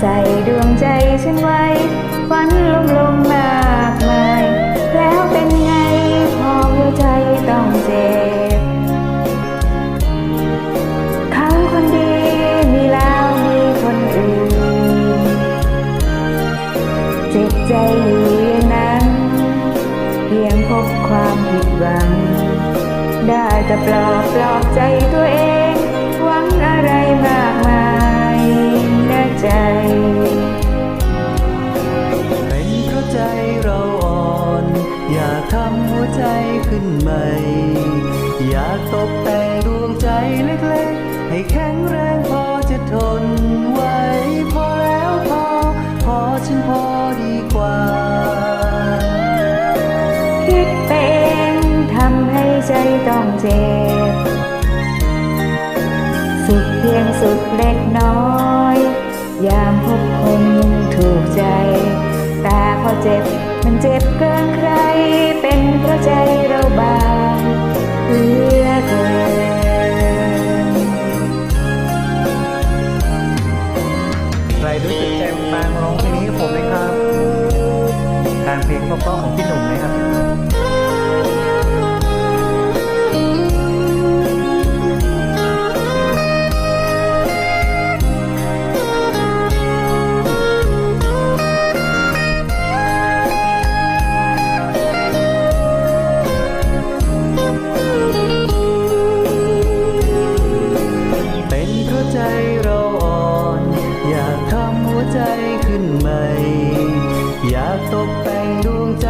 ใส่ดวงใจฉันไว้ฝันลมลมมากมาย แล้วเป็นไงพอหัวใจต้องเจ็บเขาคนดีมีแล้วมีคนอื่นเจ็บใจอยู่อย่างนั้น เพียงพบความผิดหวัง ได้แต่ปลอบปลอบใจตัวเอง หวังอะไรมาำหัวใจขึ้นใหม่ อยากตกแต่งดวงใจเล็กๆ ให้แข็งแรงพอจะทนไหวพอแล้วพอ พอฉันพอดีกว่า คิดไปเองทำให้ใจต้องเจ็บ สุขเพียงสุขเล็กน้อย ยามพบคนถูกใจ อเจ็บ มันเจ็บเกินใคร เป็นเพราะใจเราบางเหลือเกินใครรู้สึกใจฟังร้องเพลงนี้ให้ผมไหมครับ การเพลงเพราะๆของพี่หนุ่มไหมครับ ใจเราอ่อน อยากทำหัวใจขึ้นใหม่ อยากตกแต่งดวงใจ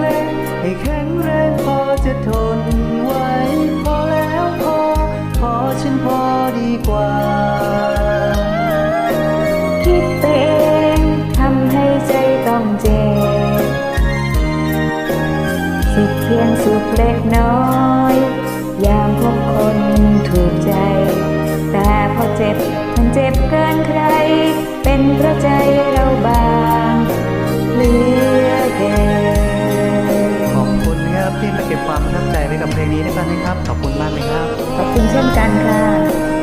เล็กๆ ให้แข็งแรงพอจะทนไหวพอแล้วพอ พอฉันพอดีกว่าคิดไปเองทำให้ใจต้องเจ็บสุขเพียงสุขเล็กน้อย ยามพบคนถูกใจ แต่พอเจ็บมันเจ็บเกินใคร เป็นเพราะใจเราบางเหลือเกินขอบคุณนะครับที่มาเก็บความประทับใจไว้กับเพลงนี้ในครั้งนี้ครับ ขอบคุณมากเลยครับ ขอบคุณเช่นกันค่ะ